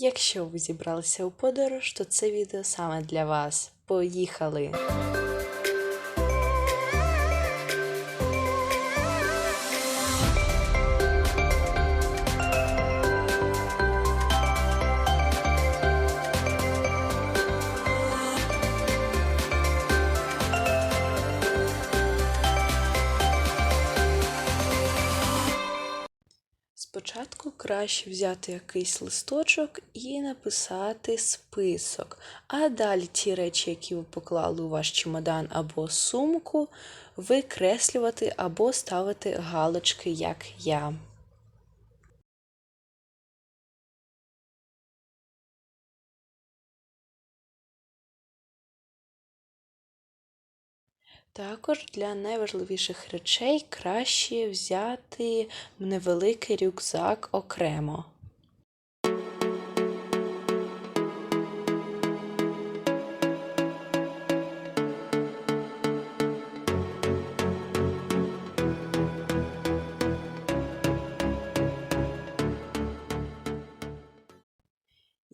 Якщо ви зібралися у подорож, то це відео саме для вас. Поїхали! Краще взяти якийсь листочок і написати список, а далі ті речі, які ви поклали у ваш чемодан або сумку, викреслювати або ставити галочки, як я. Також для найважливіших речей краще взяти невеликий рюкзак окремо.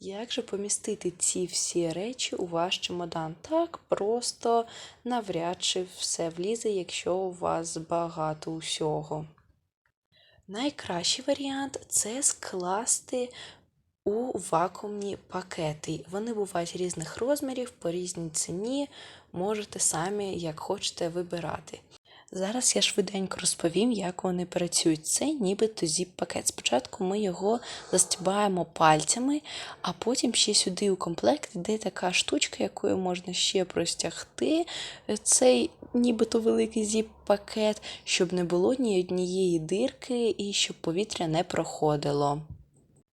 Як же помістити ці всі речі у ваш чемодан? Так просто навряд чи все влізе, якщо у вас багато усього. Найкращий варіант це скласти у вакуумні пакети. Вони бувають різних розмірів, по різній ціні, можете самі, як хочете, вибирати. Зараз я швиденько розповім, як вони працюють. Це нібито зіп-пакет. Спочатку ми його застібаємо пальцями, а потім ще сюди у комплект йде така штучка, якою можна ще простягти цей нібито великий зіп-пакет, щоб не було ні однієї дирки і щоб повітря не проходило.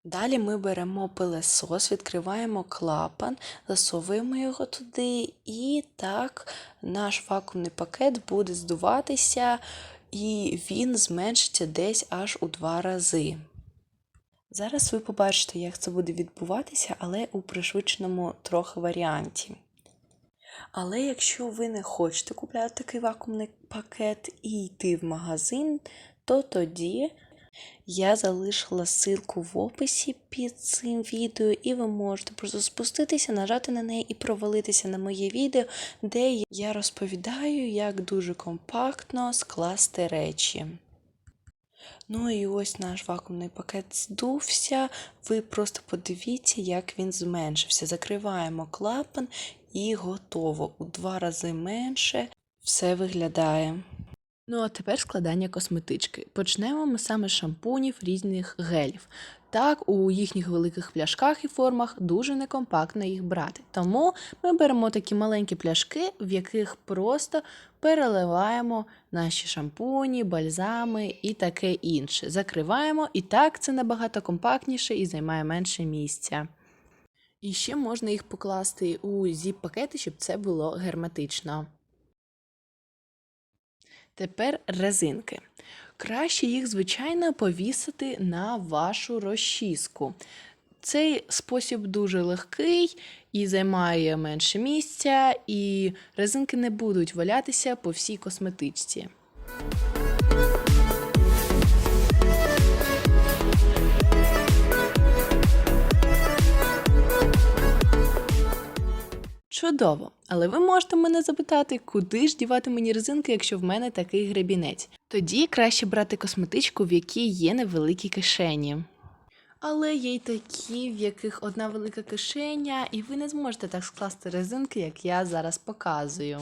Далі ми беремо пилесос, відкриваємо клапан, засовуємо його туди, і так наш вакуумний пакет буде здуватися, і він зменшиться десь аж у два рази. Зараз ви побачите, як це буде відбуватися, але у пришвидшеному трохи варіанті. Але якщо ви не хочете купляти такий вакуумний пакет і йти в магазин, то тоді я залишила ссылку в описі під цим відео, і ви можете просто спуститися, нажати на неї і провалитися на моє відео, де я розповідаю, як дуже компактно скласти речі. Ну і ось наш вакуумний пакет здувся. Ви просто подивіться, як він зменшився. Закриваємо клапан і готово. У два рази менше все виглядає. Ну а тепер складання косметички. Почнемо ми саме з шампунів різних гелів. Так, у їхніх великих пляшках і формах дуже некомпактно їх брати. Тому ми беремо такі маленькі пляшки, в яких просто переливаємо наші шампуні, бальзами і таке інше. Закриваємо, і так це набагато компактніше і займає менше місця. І ще можна їх покласти у зіп-пакети, щоб це було герметично. Тепер резинки. Краще їх, звичайно, повісити на вашу розчіску. Цей спосіб дуже легкий і займає менше місця, і резинки не будуть валятися по всій косметичці. Чудово! Але ви можете мене запитати, куди ж дівати мені резинки, якщо в мене такий гребінець. Тоді краще брати косметичку, в якій є невеликі кишені. Але є й такі, в яких одна велика кишеня, і ви не зможете так скласти резинки, як я зараз показую.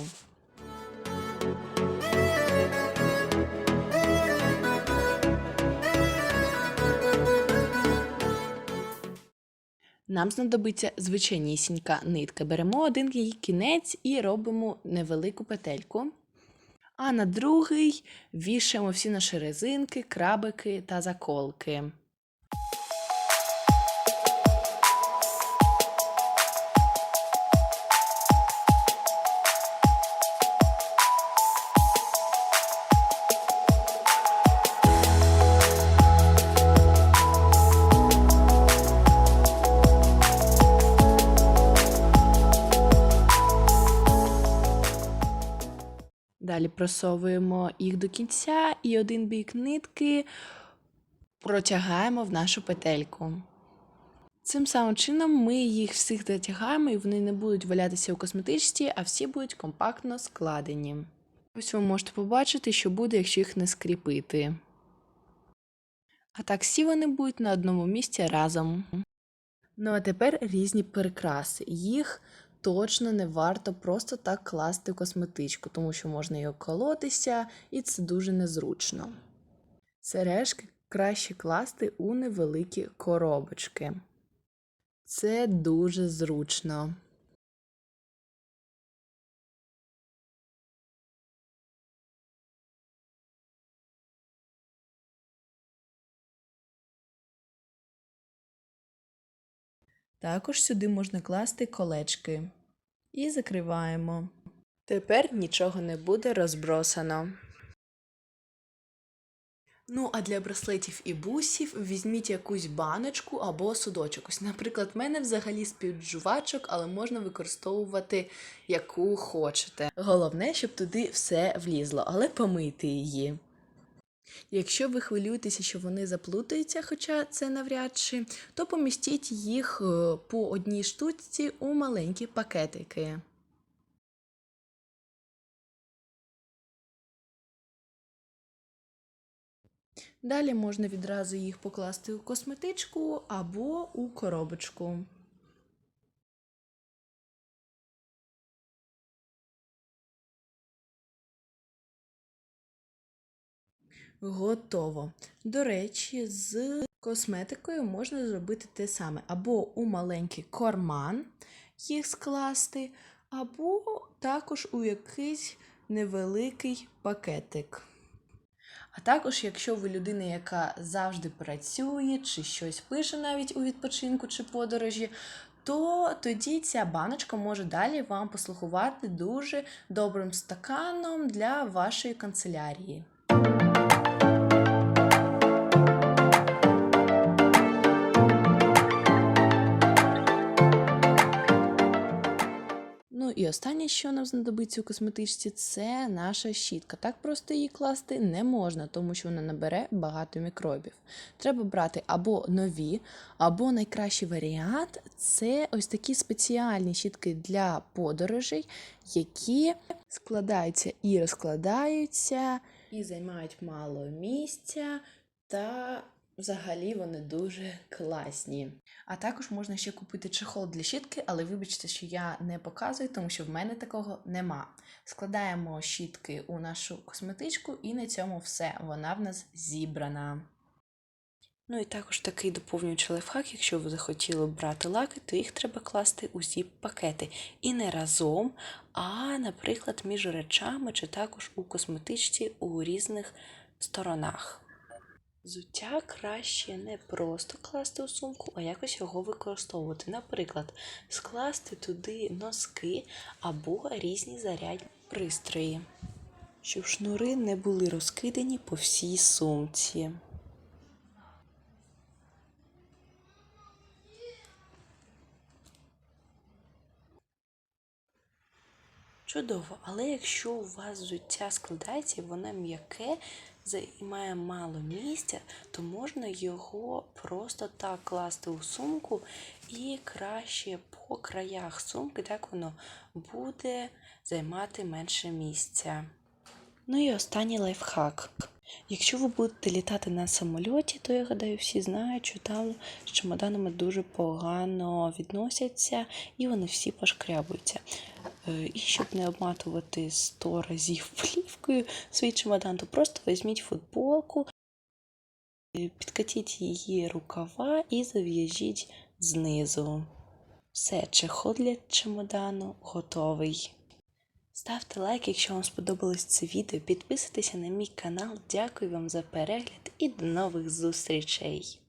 Нам знадобиться звичайнісінька нитка. Беремо один її кінець і робимо невелику петельку. А на другий вішаємо всі наші резинки, крабики та заколки. Далі просовуємо їх до кінця і один бік нитки протягаємо в нашу петельку. Цим самим чином ми їх всіх затягаємо і вони не будуть валятися у косметичці, а всі будуть компактно складені. Ось ви можете побачити, що буде, якщо їх не скріпити. А так всі вони будуть на одному місці разом. Ну а тепер різні прикраси. Їх точно не варто просто так класти косметичку, тому що можна її колотися, і це дуже незручно. Сережки краще класти у невеликі коробочки. Це дуже зручно. Також сюди можна класти колечки. І закриваємо. Тепер нічого не буде розбросано. Ну, а для браслетів і бусів візьміть якусь баночку або судочок. Ось, наприклад, в мене взагалі співжувачок, але можна використовувати яку хочете. Головне, щоб туди все влізло, але помийте її. Якщо ви хвилюєтеся, що вони заплутаються, хоча це навряд чи, то помістіть їх е, по одній штучці у маленькі пакетики. Далі можна відразу їх покласти у косметичку або у коробочку. Готово. До речі, з косметикою можна зробити те саме: або у маленький карман їх скласти, або також у якийсь невеликий пакетик. А також, якщо ви людина, яка завжди працює, чи щось пише навіть у відпочинку чи подорожі, то тоді ця баночка може далі вам послугувати дуже добрим стаканом для вашої канцелярії. Ну і останнє, що нам знадобиться у косметичці, це наша щітка. Так просто її класти не можна, тому що вона набере багато мікробів. Треба брати або нові, або найкращий варіант це ось такі спеціальні щітки для подорожей, які складаються і розкладаються, і займають мало місця. Та взагалі вони дуже класні. А також можна ще купити чехол для щітки, але вибачте, що я не показую, тому що в мене такого нема. Складаємо щітки у нашу косметичку, і на цьому все. Вона в нас зібрана. Ну і також такий доповнюючий лайфхак, якщо ви захотіли брати лаки, то їх треба класти у зіп-пакети. І не разом, а, наприклад, між речами, чи також у косметичці у різних сторонах. Взуття краще не просто класти у сумку, а якось його використовувати. Наприклад, скласти туди носки або різні зарядні пристрої, щоб шнури не були розкидані по всій сумці. Чудово, але якщо у вас взуття складається і воно м'яке, займає мало місця, то можна його просто так класти у сумку і краще по краях сумки, так воно буде займати менше місця. Ну і останній лайфхак. Якщо ви будете літати на самольоті, то я гадаю, всі знають, що там з чемоданами дуже погано відносяться і вони всі пошкрябуються. Е, і щоб не обматувати 100 разів плівкою свій чемодан, то просто візьміть футболку, е, підкатіть її рукава і зав'яжіть знизу. Все, чехол для чемодану готовий. Ставте лайк, якщо вам сподобалось це відео. Підписуйтеся на мій канал. Дякую вам за перегляд і до нових зустрічей!